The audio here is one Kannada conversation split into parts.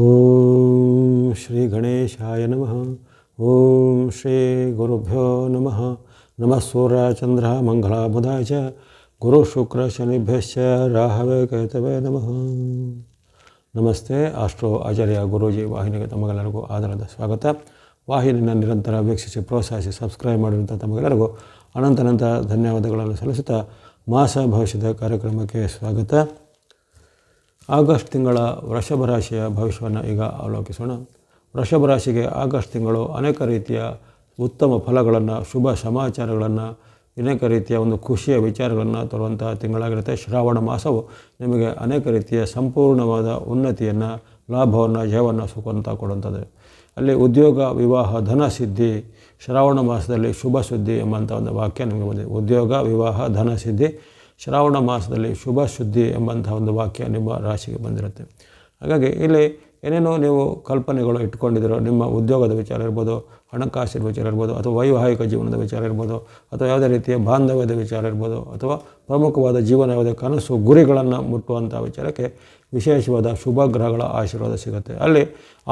ಓಂ ಶ್ರೀ ಗಣೇಶಾಯ ನಮಃ ಓಂ ಶ್ರೀ ಗುರುಭ್ಯೋ ನಮಃ ನಮಃ ಸೂರ್ಯ ಚಂದ್ರ ಮಂಗಳ ಬುಧಾಯ ಚ ಗುರು ಶುಕ್ರ ಶನಿಭ್ಯಶ್ಚ ರಾಹವೇ ಕೇತವೇ ನಮಃ ನಮಸ್ತೆ ಆಸ್ಟ್ರೋ ಆಚಾರ್ಯ ಗುರೂಜಿ ವಾಹಿನಿಗೆ ತಮಗೆಲ್ಲರಿಗೂ ಆಧಾರದ ಸ್ವಾಗತ ವಾಹಿನಿನ ನಿರಂತರ ವೀಕ್ಷಿಸಿ ಪ್ರೋತ್ಸಾಹಿಸಿ ಸಬ್ಸ್ಕ್ರೈಬ್ ಮಾಡಿರುವಂಥ ತಮಗೆಲ್ಲರಿಗೂ ಅನಂತನಂತ ಧನ್ಯವಾದಗಳನ್ನು ಸಲ್ಲಿಸುತ್ತಾ ಮಾಸ ಭವಿಷ್ಯದ ಕಾರ್ಯಕ್ರಮಕ್ಕೆ ಸ್ವಾಗತ ಆಗಸ್ಟ್ ತಿಂಗಳ ವೃಷಭ ರಾಶಿಯ ಭವಿಷ್ಯವನ್ನು ಈಗ ಅವಲೋಕಿಸೋಣ. ವೃಷಭ ರಾಶಿಗೆ ಆಗಸ್ಟ್ ತಿಂಗಳು ಅನೇಕ ರೀತಿಯ ಉತ್ತಮ ಫಲಗಳನ್ನು, ಶುಭ ಸಮಾಚಾರಗಳನ್ನು, ಅನೇಕ ರೀತಿಯ ಒಂದು ಖುಷಿಯ ವಿಚಾರಗಳನ್ನು ತರುವಂತಹ ತಿಂಗಳಾಗಿರುತ್ತೆ. ಶ್ರಾವಣ ಮಾಸವು ನಿಮಗೆ ಅನೇಕ ರೀತಿಯ ಸಂಪೂರ್ಣವಾದ ಉನ್ನತಿಯನ್ನು, ಲಾಭವನ್ನು, ಜಯವನ್ನು ಸುಖವಂತ ಕೊಡುವಂಥದ್ದು. ಅಲ್ಲಿ ಉದ್ಯೋಗ, ವಿವಾಹ, ಧನ ಸಿದ್ಧಿ, ಶ್ರಾವಣ ಮಾಸದಲ್ಲಿ ಶುಭ ಸುದ್ದಿ ಎಂಬಂಥ ಒಂದು ವಾಕ್ಯ ನಿಮಗೆ ಬಂದಿದೆ. ಉದ್ಯೋಗ, ವಿವಾಹ, ಧನ ಸಿದ್ಧಿ ಶ್ರಾವಣ ಮಾಸದಲ್ಲಿ ಶುಭ ಶುದ್ಧಿ ಎಂಬಂಥ ಒಂದು ವಾಕ್ಯ ನಿಮ್ಮ ರಾಶಿಗೆ ಬಂದಿರುತ್ತೆ. ಹಾಗಾಗಿ ಇಲ್ಲಿ ಏನೇನೋ ನೀವು ಕಲ್ಪನೆಗಳು ಇಟ್ಕೊಂಡಿದ್ದೀರೋ, ನಿಮ್ಮ ಉದ್ಯೋಗದ ವಿಚಾರ ಇರ್ಬೋದು, ಹಣಕಾಸಿನ ವಿಚಾರ ಇರ್ಬೋದು, ಅಥವಾ ವೈವಾಹಿಕ ಜೀವನದ ವಿಚಾರ ಇರ್ಬೋದು, ಅಥವಾ ಯಾವುದೇ ರೀತಿಯ ಬಾಂಧವ್ಯದ ವಿಚಾರ ಇರ್ಬೋದು, ಅಥವಾ ಪ್ರಮುಖವಾದ ಜೀವನ ಯಾವುದೇ ಕನಸು, ಗುರಿಗಳನ್ನು ಮುಟ್ಟುವಂಥ ವಿಚಾರಕ್ಕೆ ವಿಶೇಷವಾದ ಶುಭ ಗ್ರಹಗಳ ಆಶೀರ್ವಾದ ಸಿಗುತ್ತೆ. ಅಲ್ಲಿ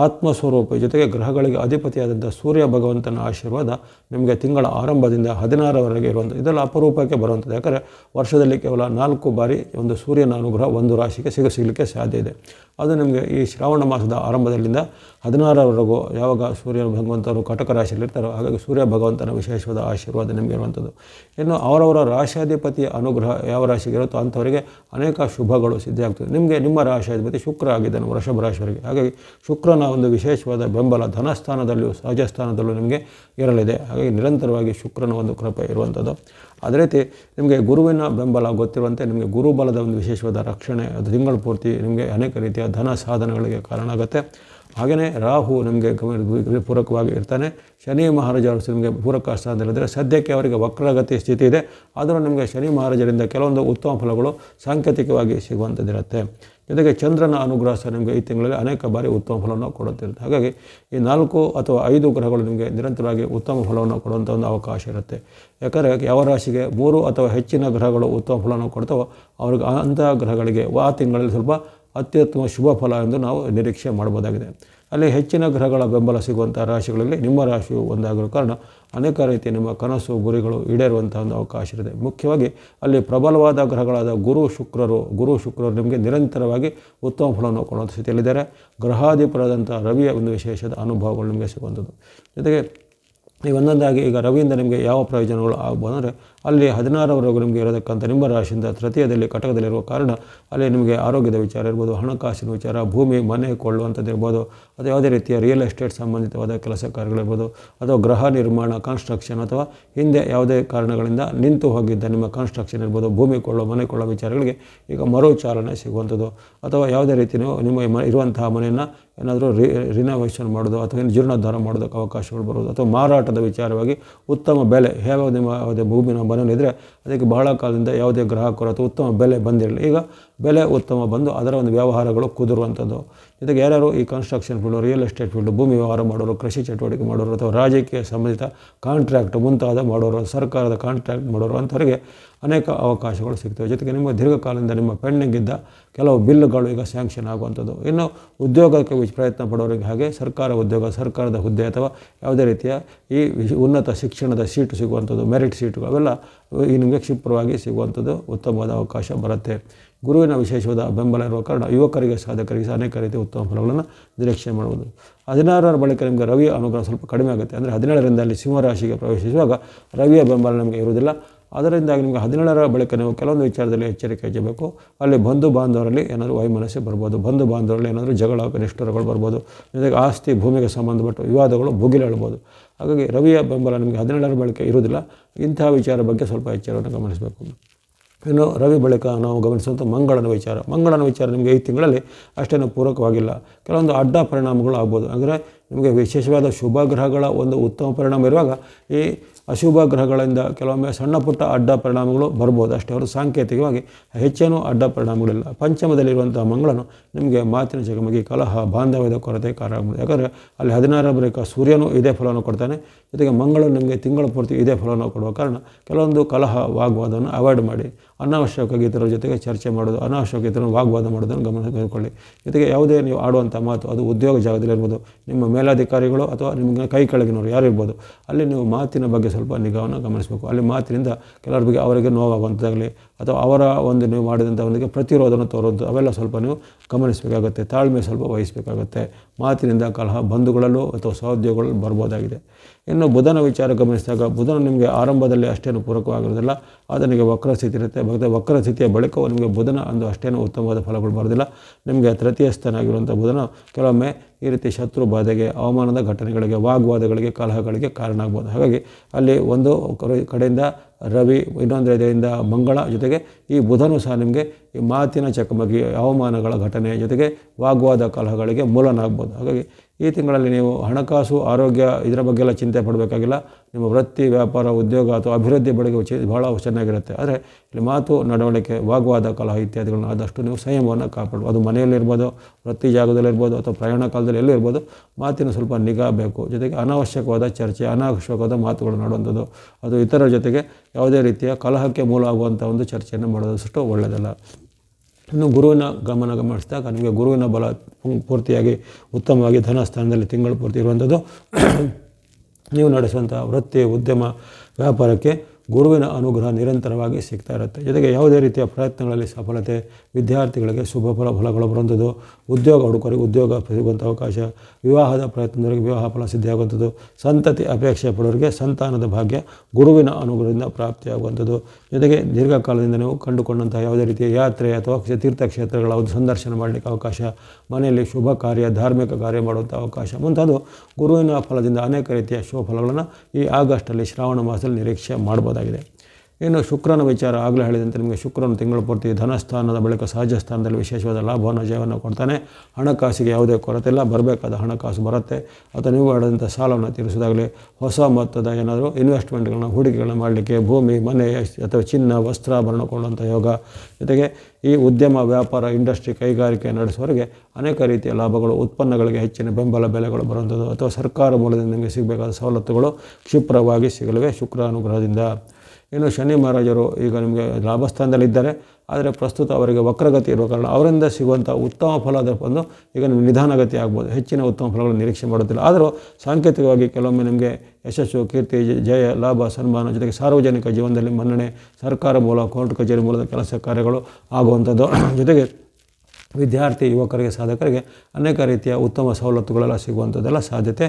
ಆತ್ಮಸ್ವರೂಪ ಜೊತೆಗೆ ಗ್ರಹಗಳಿಗೆ ಅಧಿಪತಿಯಾದಂಥ ಸೂರ್ಯ ಭಗವಂತನ ಆಶೀರ್ವಾದ ನಿಮಗೆ ತಿಂಗಳ ಆರಂಭದಿಂದ ಹದಿನಾರವರೆಗೆ ಇರುವಂಥ ಇದೆಲ್ಲ ಅಪರೂಪಕ್ಕೆ ಬರುವಂಥದ್ದು. ಯಾಕಂದರೆ ವರ್ಷದಲ್ಲಿ ಕೇವಲ ನಾಲ್ಕು ಬಾರಿ ಒಂದು ಸೂರ್ಯನ ಅನುಗ್ರಹ ಒಂದು ರಾಶಿಗೆ ಸಿಗ ಸಿಗಲಿಕ್ಕೆ ಸಾಧ್ಯ ಇದೆ. ಅದು ನಿಮಗೆ ಈ ಶ್ರಾವಣ ಮಾಸದ ಆರಂಭದಲ್ಲಿಂದ ಹದಿನಾರರವರೆಗೂ ಯಾವಾಗ ಸೂರ್ಯ ಭಗವಂತರು ಕಟಕ ರಾಶಿಯಲ್ಲಿರ್ತಾರೋ ಹಾಗಾಗಿ ಸೂರ್ಯ ಭಗವಂತನ ವಿಶೇಷವಾದ ಆಶೀರ್ವಾದ ನಿಮಗೆ ಇರುವಂಥದ್ದು. ಇನ್ನು ಅವರವರ ರಾಶಾಧಿಪತಿಯ ಅನುಗ್ರಹ ಯಾವ ರಾಶಿಗೆ ಇರುತ್ತೋ ಅಂಥವರಿಗೆ ಅನೇಕ ಶುಭಗಳು ಸಿದ್ಧಿಯಾಗ್ತದೆ ನಿಮಗೆ ನಿಮ್ಮ ರಾಶಾಧಿಪತಿ ಶುಕ್ರ ಆಗಿದ್ದಾನೆ ವೃಷಭ ರಾಶಿಯವರಿಗೆ ಹಾಗಾಗಿ ಶುಕ್ರನ ಒಂದು ವಿಶೇಷವಾದ ಬೆಂಬಲ ಧನಸ್ಥಾನದಲ್ಲಿಯೂ ಸಹಜ ಸ್ಥಾನದಲ್ಲೂ ನಿಮಗೆ ಇರಲಿದೆ. ಹಾಗಾಗಿ ನಿರಂತರವಾಗಿ ಶುಕ್ರನ ಒಂದು ಕೃಪೆ ಇರುವಂಥದ್ದು. ಅದೇ ರೀತಿ ನಿಮಗೆ ಗುರುವಿನ ಬೆಂಬಲ ಗೊತ್ತಿರುವಂತೆ ನಿಮಗೆ ಗುರುಬಲದ ಒಂದು ವಿಶೇಷವಾದ ರಕ್ಷಣೆ, ಅದು ತಿಂಗಳ ಪೂರ್ತಿ ನಿಮಗೆ ಅನೇಕ ರೀತಿಯ ಧನ ಸಾಧನೆಗಳಿಗೆ ಕಾರಣ ಆಗುತ್ತೆ ಹಾಗೆಯೇ ರಾಹು ನಿಮಗೆ ಪೂರಕವಾಗಿ ಇರ್ತಾನೆ. ಶನಿ ಮಹಾರಾಜರು ನಿಮಗೆ ಪೂರಕ ಸ್ಥಾನದಲ್ಲಿದ್ದರೆ ಸದ್ಯಕ್ಕೆ ಅವರಿಗೆ ವಕ್ರಗತಿ ಸ್ಥಿತಿ ಇದೆ. ಆದರೂ ನಿಮಗೆ ಶನಿ ಮಹಾರಾಜರಿಂದ ಕೆಲವೊಂದು ಉತ್ತಮ ಫಲಗಳು ಸಾಂಕೇತಿಕವಾಗಿ ಸಿಗುವಂಥದ್ದಿರುತ್ತೆ. ಜೊತೆಗೆ ಚಂದ್ರನ ಅನುಗ್ರಹ ಸಹ ನಿಮಗೆ ಈ ತಿಂಗಳಲ್ಲಿ ಅನೇಕ ಬಾರಿ ಉತ್ತಮ ಫಲವನ್ನು ಕೊಡುತ್ತಿರುತ್ತೆ. ಹಾಗಾಗಿ ಈ ನಾಲ್ಕು ಅಥವಾ ಐದು ಗ್ರಹಗಳು ನಿಮಗೆ ನಿರಂತರವಾಗಿ ಉತ್ತಮ ಫಲವನ್ನು ಕೊಡುವಂಥ ಒಂದು ಅವಕಾಶ ಇರುತ್ತೆ. ಯಾಕಂದರೆ ಯಾವ ರಾಶಿಗೆ ಮೂರು ಅಥವಾ ಹೆಚ್ಚಿನ ಗ್ರಹಗಳು ಉತ್ತಮ ಫಲವನ್ನು ಕೊಡ್ತಾವೋ ಅವ್ರಿಗೆ ಅಂತಹ ಗ್ರಹಗಳಿಗೆ ಆ ತಿಂಗಳಲ್ಲಿ ಸ್ವಲ್ಪ ಅತ್ಯುತ್ತಮ ಶುಭ ಫಲ ಎಂದು ನಾವು ನಿರೀಕ್ಷೆ ಮಾಡಬಹುದಾಗಿದೆ. ಅಲ್ಲಿ ಹೆಚ್ಚಿನ ಗ್ರಹಗಳ ಬೆಂಬಲ ಸಿಗುವಂಥ ರಾಶಿಗಳಲ್ಲಿ ನಿಮ್ಮ ರಾಶಿಯು ಒಂದಾಗಿರೋ ಕಾರಣ ಅನೇಕ ರೀತಿಯ ನಿಮ್ಮ ಕನಸು, ಗುರಿಗಳು ಈಡೇರುವಂಥ ಒಂದು ಅವಕಾಶ ಇದೆ. ಮುಖ್ಯವಾಗಿ ಅಲ್ಲಿ ಪ್ರಬಲವಾದ ಗ್ರಹಗಳಾದ ಗುರು, ಶುಕ್ರರು ಗುರು, ಶುಕ್ರರು ನಿಮಗೆ ನಿರಂತರವಾಗಿ ಉತ್ತಮ ಫಲವನ್ನು ಕೊಡುವಂಥ ಸ್ಥಿತಿಯಲ್ಲಿದ್ದಾರೆ. ಗ್ರಹಾಧಿಪರಾದಂಥ ರವಿಯ ಒಂದು ವಿಶೇಷದ ಅನುಭವಗಳು ನಿಮಗೆ ಸಿಗುವಂಥದ್ದು. ಜೊತೆಗೆ ಈ ಒಂದೊಂದಾಗಿ ಈಗ ರವಿಯಿಂದ ನಿಮಗೆ ಯಾವ ಪ್ರಯೋಜನಗಳು ಆಗ್ಬೋದು ಅಂದರೆ ಅಲ್ಲಿ ಹದಿನಾರವರೆಗೂ ನಿಮಗೆ ಇರತಕ್ಕಂಥ ನಿಮ್ಮ ರಾಶಿಯಿಂದ ತೃತೀಯದಲ್ಲಿ ಕಟಕದಲ್ಲಿರುವ ಕಾರಣ ಅಲ್ಲಿ ನಿಮಗೆ ಆರೋಗ್ಯದ ವಿಚಾರ ಇರ್ಬೋದು, ಹಣಕಾಸಿನ ವಿಚಾರ, ಭೂಮಿ, ಮನೆ ಕೊಳ್ಳುವಂಥದ್ದು ಇರ್ಬೋದು ಅಥವಾ ಯಾವುದೇ ರೀತಿಯ ರಿಯಲ್ ಎಸ್ಟೇಟ್ ಸಂಬಂಧಿತವಾದ ಕೆಲಸ ಕಾರ್ಯಗಳಿರ್ಬೋದು ಅಥವಾ ಗೃಹ ನಿರ್ಮಾಣ ಕನ್ಸ್ಟ್ರಕ್ಷನ್ ಅಥವಾ ಹಿಂದೆ ಯಾವುದೇ ಕಾರಣಗಳಿಂದ ನಿಂತು ಹೋಗಿದ್ದ ನಿಮ್ಮ ಕನ್ಸ್ಟ್ರಕ್ಷನ್ ಇರ್ಬೋದು, ಭೂಮಿ ಕೊಳ್ಳೋ, ಮನೆ ಕೊಳ್ಳೋ ವಿಚಾರಗಳಿಗೆ ಈಗ ಮರುಚಾಲನೆ ಸಿಗುವಂಥದ್ದು. ಅಥವಾ ಯಾವುದೇ ರೀತಿ ನಿಮ್ಮ ಇರುವಂತಹ ಮನೆಯನ್ನು ಏನಾದರೂ ರಿ ರಿನೋವೇಷನ್ ಮಾಡೋದು ಅಥವಾ ಜೀರ್ಣೋದ್ಧಾರ ಮಾಡೋದಕ್ಕೆ ಅವಕಾಶಗಳು ಬರೋದು ಅಥವಾ ಮಾರಾಟದ ವಿಚಾರವಾಗಿ ಉತ್ತಮ ಬೆಲೆ, ಹೇಗೆ ನಿಮ್ಮ ಯಾವುದೇ ಭೂಮಿನ ಮನೆಯಲ್ಲಿದ್ದರೆ ಅದಕ್ಕೆ ಬಹಳ ಕಾಲದಿಂದ ಯಾವುದೇ ಗ್ರಾಹಕರು ಅಥವಾ ಉತ್ತಮ ಬೆಲೆ ಬಂದಿರಲಿಲ್ಲ. ಈಗ ಬೆಲೆ ಉತ್ತಮ ಬಂದು ಅದರ ಒಂದು ವ್ಯವಹಾರಗಳು ಕುದುರುವಂಥದ್ದು. ಜೊತೆಗೆ ಯಾರ್ಯಾರು ಈ construction field real estate field ಭೂಮಿ ವ್ಯವಹಾರ ಮಾಡೋರು, ಕೃಷಿ ಚಟುವಟಿಕೆ ಮಾಡೋರು ಅಥವಾ ರಾಜಕೀಯ ಸಂಬಂಧಿತ ಕಾಂಟ್ರಾಕ್ಟ್ ಮುಂತಾದ ಮಾಡೋರು, ಸರ್ಕಾರದ ಕಾಂಟ್ರಾಕ್ಟ್ ಮಾಡೋರು ಅಂಥವರಿಗೆ ಅನೇಕ ಅವಕಾಶಗಳು ಸಿಗ್ತವೆ. ಜೊತೆಗೆ ನಿಮ್ಮ ದೀರ್ಘಕಾಲದಿಂದ ನಿಮ್ಮ ಪೆಂಡಿಂಗ್ ಇದ್ದ ಕೆಲವು ಬಿಲ್ಗಳು ಈಗ ಸ್ಯಾಂಕ್ಷನ್ ಆಗುವಂಥದ್ದು. ಇನ್ನು ಉದ್ಯೋಗಕ್ಕೆ ಪ್ರಯತ್ನ ಪಡೋರಿಗೆ ಹಾಗೆ ಸರ್ಕಾರ ಉದ್ಯೋಗ, ಸರ್ಕಾರದ ಹುದ್ದೆ ಅಥವಾ ಯಾವುದೇ ರೀತಿಯ ಈ ಉನ್ನತ ಶಿಕ್ಷಣದ ಸೀಟು ಸಿಗುವಂಥದ್ದು ಮೆರಿಟ್ ಸೀಟು ಅವೆಲ್ಲ ಈ ನಿಮಗೆ ಕ್ಷಿಪ್ರವಾಗಿ ಸಿಗುವಂಥದ್ದು ಉತ್ತಮವಾದ ಅವಕಾಶ ಬರುತ್ತೆ. ಗುರುವಿನ ವಿಶೇಷವಾದ ಬೆಂಬಲ ಇರುವ ಕಾರಣ ಯುವಕರಿಗೆ, ಸಾಧಕರಿಗೆ ಅನೇಕ ರೀತಿಯ ಉತ್ತಮ ಫಲಗಳನ್ನು ನಿರೀಕ್ಷೆ ಮಾಡಬಹುದು ಹದಿನಾರರ ಬಳಿಕ ನಿಮಗೆ ರವಿಯ ಅನುಗ್ರಹ ಸ್ವಲ್ಪ ಕಡಿಮೆ ಆಗುತ್ತೆ. ಅಂದರೆ ಹದಿನೇಳರಿಂದ ಅಲ್ಲಿ ಸಿಂಹರಾಶಿಗೆ ಪ್ರವೇಶಿಸುವಾಗ ರವಿಯ ಬೆಂಬಲ ನಮಗೆ ಇರುವುದಿಲ್ಲ. ಅದರಿಂದಾಗಿ ನಿಮಗೆ ಹದಿನೇಳರ ಬಳಿಕ ನೀವು ಕೆಲವೊಂದು ವಿಚಾರದಲ್ಲಿ ಎಚ್ಚರಿಕೆ ಹೆಚ್ಚಬೇಕು ಅಲ್ಲಿ ಬಂಧು ಬಾಂಧವರಲ್ಲಿ ಏನಾದರೂ ವೈಮನಸ್ಸೆ ಬರ್ಬೋದು. ಬಂಧು ಬಾಂಧವರಲ್ಲಿ ಏನಾದರೂ ಜಗಳ ನಿಷ್ಠುರಗಳು ಬರ್ಬೋದು. ಜೊತೆಗೆ ಆಸ್ತಿ, ಭೂಮಿಗೆ ಸಂಬಂಧಪಟ್ಟ ವಿವಾದಗಳು ಭುಗಿಲೇಳ್ಬೋದು ಹಾಗಾಗಿ ರವಿಯ ಬೆಂಬಲ ನಿಮಗೆ ಹದಿನೇಳರ ಬಳಿಕ ಇರುವುದಿಲ್ಲ. ಇಂತಹ ವಿಚಾರ ಬಗ್ಗೆ ಸ್ವಲ್ಪ ಎಚ್ಚರವನ್ನು ಗಮನಿಸಬೇಕು. ಇನ್ನು ರವಿ ಬಳಿಕ ನಾವು ಗಮನಿಸುವಂಥ ಮಂಗಳನ ವಿಚಾರ. ಮಂಗಳನ ವಿಚಾರ ನಿಮಗೆ ಈ ತಿಂಗಳಲ್ಲಿ ಅಷ್ಟೇನು ಪೂರಕವಾಗಿಲ್ಲ. ಕೆಲವೊಂದು ಅಡ್ಡ ಪರಿಣಾಮಗಳು ಆಗ್ಬೋದು. ಅಂದರೆ ನಿಮಗೆ ವಿಶೇಷವಾದ ಶುಭ ಗ್ರಹಗಳ ಒಂದು ಉತ್ತಮ ಪರಿಣಾಮ ಇರುವಾಗ ಈ ಅಶುಭ ಗ್ರಹಗಳಿಂದ ಕೆಲವೊಮ್ಮೆ ಸಣ್ಣ ಪುಟ್ಟ ಅಡ್ಡ ಪರಿಣಾಮಗಳು ಬರ್ಬೋದು. ಅಷ್ಟೇ ಅವರು ಸಾಂಕೇತಿಕವಾಗಿ ಹೆಚ್ಚೇನೂ ಅಡ್ಡ ಪರಿಣಾಮಗಳಿಲ್ಲ. ಪಂಚಮದಲ್ಲಿರುವಂಥ ಮಂಗಳನು ನಿಮಗೆ ಮಾತಿನ ಜಗಮಗಿ, ಕಲಹ, ಬಾಂಧವ್ಯದ ಕೊರತೆ ಕಾರಣ ಆಗ್ಬೋದು. ಯಾಕಂದರೆ ಅಲ್ಲಿ ಹದಿನಾರರ ಬಳಿಕ ಸೂರ್ಯನೂ ಇದೇ ಫಲವನ್ನು ಕೊಡ್ತಾನೆ. ಜೊತೆಗೆ ಮಂಗಳನು ನಿಮಗೆ ತಿಂಗಳ ಪೂರ್ತಿ ಇದೇ ಫಲವನ್ನು ಕೊಡುವ ಕಾರಣ ಕೆಲವೊಂದು ಕಲಹ, ವಾಗ್ವಾದವನ್ನು ಅವಾಯ್ಡ್ ಮಾಡಿ. ಅನಾವಶ್ಯಕವಾಗಿ ಗೀತರ ಜೊತೆಗೆ ಚರ್ಚೆ ಮಾಡೋದು ಅನಾವಶ್ಯಕ ಇತರ ವಾಗ್ವಾದ ಮಾಡೋದನ್ನು ಗಮನ ತೆಗೆದುಕೊಳ್ಳಿ. ಜೊತೆಗೆ ಯಾವುದೇ ನೀವು ಆಡುವಂಥ ಮಾತು, ಅದು ಉದ್ಯೋಗ ಜಾಗದಲ್ಲಿ ಇರ್ಬೋದು, ನಿಮ್ಮ ಮೇಲಾಧಿಕಾರಿಗಳು ಅಥವಾ ನಿಮ್ಮ ಕೈ ಕೆಳಗಿನವರು, ಯಾರು ಇರ್ಬೋದು, ಅಲ್ಲಿ ನೀವು ಮಾತಿನ ಬಗ್ಗೆ ಸ್ವಲ್ಪ ನಿಗಾವನ್ನು ಗಮನಿಸಬೇಕು. ಅಲ್ಲಿ ಮಾತಿನಿಂದ ಕೆಲವ್ರ ಬಗ್ಗೆ ಅವರಿಗೆ ನೋವಾಗುವಂಥದ್ದಾಗಲಿ ಅಥವಾ ಅವರ ಒಂದು ನೀವು ಮಾಡಿದಂಥ ಒಂದಿಗೆ ಪ್ರತಿರೋಧನ ತೋರೋದು, ಅವೆಲ್ಲ ಸ್ವಲ್ಪ ನೀವು ಗಮನಿಸಬೇಕಾಗುತ್ತೆ, ತಾಳ್ಮೆ ಸ್ವಲ್ಪ ವಹಿಸಬೇಕಾಗುತ್ತೆ. ಮಾತಿನಿಂದ ಕಲಹ ಬಂಧುಗಳಲ್ಲೂ ಅಥವಾ ಸಹೋದ್ಯೋಗಗಳಲ್ಲೂ ಬರ್ಬೋದಾಗಿದೆ. ಇನ್ನು ಬುಧನ ವಿಚಾರ ಗಮನಿಸಿದಾಗ, ಬುಧನ ನಿಮಗೆ ಆರಂಭದಲ್ಲಿ ಅಷ್ಟೇನು ಪೂರಕವಾಗಿರೋದಿಲ್ಲ. ಅದನಿಗೆ ವಕ್ರ ಸ್ಥಿತಿ ಇರುತ್ತೆ. ಭಕ್ತ ವಕ್ರ ಸ್ಥಿತಿಯ ಬಳಿಕವೂ ನಿಮಗೆ ಬುಧನ ಅಂದು ಅಷ್ಟೇನು ಉತ್ತಮವಾದ ಫಲಗಳು ಬರೋದಿಲ್ಲ ನಿಮಗೆ ತೃತೀಯ ಸ್ಥಾನ ಆಗಿರುವಂಥ ಬುಧನ ಕೆಲವೊಮ್ಮೆ ಈ ರೀತಿ ಶತ್ರು ಬಾಧೆಗೆ, ಅವಮಾನದ ಘಟನೆಗಳಿಗೆ, ವಾಗ್ವಾದಗಳಿಗೆ ಕಲಹಗಳಿಗೆ ಕಾರಣ ಆಗ್ಬೋದು ಹಾಗಾಗಿ ಅಲ್ಲಿ ಒಂದು ಕಡೆಯಿಂದ ರವಿ, ಇನ್ನೊಂದು ಇದರಿಂದ ಮಂಗಳ ಜೊತೆಗೆ ಈ ಬುಧನೂ ಸಹ ನಿಮಗೆ ಈ ಮಾತಿನ ಚಕಮಕಿ, ಅವಮಾನಗಳ ಘಟನೆ ಜೊತೆಗೆ ವಾಗ್ವಾದ ಕಲಹಗಳಿಗೆ ಮೂಲನಾಗ್ಬೋದು. ಹಾಗಾಗಿ ಈ ತಿಂಗಳಲ್ಲಿ ನೀವು ಹಣಕಾಸು, ಆರೋಗ್ಯ ಇದರ ಬಗ್ಗೆ ಎಲ್ಲ ಚಿಂತೆ ಪಡಬೇಕಾಗಿಲ್ಲ. ನಿಮ್ಮ ವೃತ್ತಿ, ವ್ಯಾಪಾರ, ಉದ್ಯೋಗ ಅಥವಾ ಅಭಿವೃದ್ಧಿ ಬಳಿಗೆ ಚಿ ಭಾಳ ಚೆನ್ನಾಗಿರುತ್ತೆ. ಆದರೆ ಇಲ್ಲಿ ಮಾತು, ನಡವಳಿಕೆ, ವಾಗ್ವಾದ, ಕಲಹ ಇತ್ಯಾದಿಗಳನ್ನ ಆದಷ್ಟು ನೀವು ಸಂಯಮವನ್ನು ಕಾಪಾಡು ಅದು ಮನೆಯಲ್ಲಿರ್ಬೋದು ವೃತ್ತಿ ಜಾಗದಲ್ಲಿರ್ಬೋದು ಅಥವಾ ಪ್ರಯಾಣ ಕಾಲದಲ್ಲಿ ಎಲ್ಲೂ ಇರ್ಬೋದು, ಮಾತಿನ ಸ್ವಲ್ಪ ನಿಗಾ ಬೇಕು. ಜೊತೆಗೆ ಅನಾವಶ್ಯಕವಾದ ಚರ್ಚೆ, ಅನಾವಶ್ಯಕವಾದ ಮಾತುಗಳು ನೋಡುವಂಥದ್ದು. ಅದು ಇತರರ ಜೊತೆಗೆ ಯಾವುದೇ ರೀತಿಯ ಕಲಹಕ್ಕೆ ಮೂಲ ಆಗುವಂಥ ಒಂದು ಚರ್ಚೆಯನ್ನು ಮಾಡೋದಷ್ಟು ಒಳ್ಳೆಯದಲ್ಲ ಇನ್ನು ಗುರುವಿನ ಗಮನ ಗಮನಿಸಿದಾಗ ನಿಮಗೆ ಗುರುವಿನ ಬಲ ಪೂರ್ತಿಯಾಗಿ ಉತ್ತಮವಾಗಿ ಧನ ಸ್ಥಾನದಲ್ಲಿ ತಿಂಗಳು ಪೂರ್ತಿ ಇರುವಂಥದ್ದು. ನೀವು ನಡೆಸುವಂಥ ವೃತ್ತಿ, ಉದ್ಯಮ, ವ್ಯಾಪಾರಕ್ಕೆ ಗುರುವಿನ ಅನುಗ್ರಹ ನಿರಂತರವಾಗಿ ಸಿಗ್ತಾ ಇರುತ್ತೆ. ಜೊತೆಗೆ ಯಾವುದೇ ರೀತಿಯ ಪ್ರಯತ್ನಗಳಲ್ಲಿ ಸಫಲತೆ, ವಿದ್ಯಾರ್ಥಿಗಳಿಗೆ ಶುಭ ಫಲ, ಫಲಗಳು ಬರುವಂಥದ್ದು, ಉದ್ಯೋಗ ಹುಡುಕರಿಗೆ ಉದ್ಯೋಗ ಸಿಗುವಂಥ ಅವಕಾಶ, ವಿವಾಹದ ಪ್ರಯತ್ನದವರಿಗೆ ವಿವಾಹ ಫಲ ಸಿದ್ಧಿಯಾಗುವಂಥದ್ದು, ಸಂತತಿ ಅಪೇಕ್ಷೆ ಪಡೋರಿಗೆ ಸಂತಾನದ ಭಾಗ್ಯ, ಗುರುವಿನ ಅನುಗ್ರಹದಿಂದ ಪ್ರಾಪ್ತಿಯಾಗುವಂಥದ್ದು. ಜೊತೆಗೆ ದೀರ್ಘಕಾಲದಿಂದ ನೀವು ಕಂಡುಕೊಂಡಂತಹ ಯಾವುದೇ ರೀತಿಯ ಯಾತ್ರೆ ಅಥವಾ ತೀರ್ಥಕ್ಷೇತ್ರಗಳ ಸಂದರ್ಶನ ಮಾಡಲಿಕ್ಕೆ ಅವಕಾಶ, ಮನೆಯಲ್ಲಿ ಶುಭ ಕಾರ್ಯ, ಧಾರ್ಮಿಕ ಕಾರ್ಯ ಮಾಡುವಂಥ ಅವಕಾಶ ಮುಂತಾದ ಗುರುವಿನ ಫಲದಿಂದ ಅನೇಕ ರೀತಿಯ ಶುಭ ಫಲಗಳನ್ನು ಈ ಆಗಸ್ಟಲ್ಲಿ ಶ್ರಾವಣ ಮಾಸದಲ್ಲಿ ನಿರೀಕ್ಷೆ だけで。ಇನ್ನು ಶುಕ್ರನ ವಿಚಾರ ಆಗಲೇ ಹೇಳಿದಂತೆ ನಿಮಗೆ ಶುಕ್ರನ ತಿಂಗಳು ಪೂರ್ತಿ ಧನಸ್ಥಾನದ ಬಳಿಕ ಸಹಜ ಸ್ಥಾನದಲ್ಲಿ ವಿಶೇಷವಾದ ಲಾಭವನ್ನು ಜಯವನ್ನು ಕೊಡ್ತಾನೆ. ಹಣಕಾಸಿಗೆ ಯಾವುದೇ ಕೊರತೆ ಇಲ್ಲ. ಬರಬೇಕಾದ ಹಣಕಾಸು ಬರುತ್ತೆ. ಅಥವಾ ನೀವು ಮಾಡಿದಂಥ ಸಾಲವನ್ನು ತೀರಿಸೋದಾಗಲಿ, ಹೊಸ ಮೊತ್ತದ ಏನಾದರೂ ಇನ್ವೆಸ್ಟ್ಮೆಂಟ್ಗಳನ್ನ ಹೂಡಿಕೆಗಳನ್ನ ಮಾಡಲಿಕ್ಕೆ ಭೂಮಿ, ಮನೆ ಅಥವಾ ಚಿನ್ನ ವಸ್ತ್ರಾಭರಣ ಕೊಳ್ಳುವಂಥ ಯೋಗ. ಜೊತೆಗೆ ಈ ಉದ್ಯಮ, ವ್ಯಾಪಾರ ಇಂಡಸ್ಟ್ರಿ ಕೈಗಾರಿಕೆ ನಡೆಸುವವರಿಗೆ ಅನೇಕ ರೀತಿಯ ಲಾಭಗಳು, ಉತ್ಪನ್ನಗಳಿಗೆ ಹೆಚ್ಚಿನ ಬೆಂಬಲ ಬೆಲೆಗಳು ಬರುವಂಥದ್ದು ಅಥವಾ ಸರ್ಕಾರ ಮೂಲದಿಂದ ನಿಮಗೆ ಸಿಗಬೇಕಾದ ಸವಲತ್ತುಗಳು ಕ್ಷಿಪ್ರವಾಗಿ ಸಿಗಲಿವೆ ಶುಕ್ರ ಅನುಗ್ರಹದಿಂದ ಇನ್ನು ಶನಿ ಮಹಾರಾಜರು ಈಗ ನಿಮಗೆ ಲಾಭಸ್ಥಾನದಲ್ಲಿದ್ದಾರೆ. ಆದರೆ ಪ್ರಸ್ತುತ ಅವರಿಗೆ ವಕ್ರಗತಿ ಇರುವ ಕಾರಣ ಅವರಿಂದ ಸಿಗುವಂಥ ಉತ್ತಮ ಫಲದ ಒಂದು ಈಗ ನಿಮಗೆ ನಿಧಾನಗತಿ ಆಗ್ಬೋದು. ಹೆಚ್ಚಿನ ಉತ್ತಮ ಫಲಗಳನ್ನು ನಿರೀಕ್ಷೆ ಮಾಡುತ್ತಿಲ್ಲ ಆದರೂ ಸಾಂಕೇತಿಕವಾಗಿ ಕೆಲವೊಮ್ಮೆ ನಿಮಗೆ ಯಶಸ್ಸು, ಕೀರ್ತಿ ಜಯ, ಲಾಭ, ಸನ್ಮಾನ ಜೊತೆಗೆ ಸಾರ್ವಜನಿಕ ಜೀವನದಲ್ಲಿ ಮನ್ನಣೆ, ಸರ್ಕಾರ ಮೂಲ, ಕೋರ್ಟ್ ಕಚೇರಿ ಮೂಲದ ಕೆಲಸ ಕಾರ್ಯಗಳು ಆಗುವಂಥದ್ದು. ಜೊತೆಗೆ ವಿದ್ಯಾರ್ಥಿ, ಯುವಕರಿಗೆ, ಸಾಧಕರಿಗೆ ಅನೇಕ ರೀತಿಯ ಉತ್ತಮ ಸವಲತ್ತುಗಳೆಲ್ಲ ಸಿಗುವಂಥದ್ದೆಲ್ಲ ಸಾಧ್ಯತೆ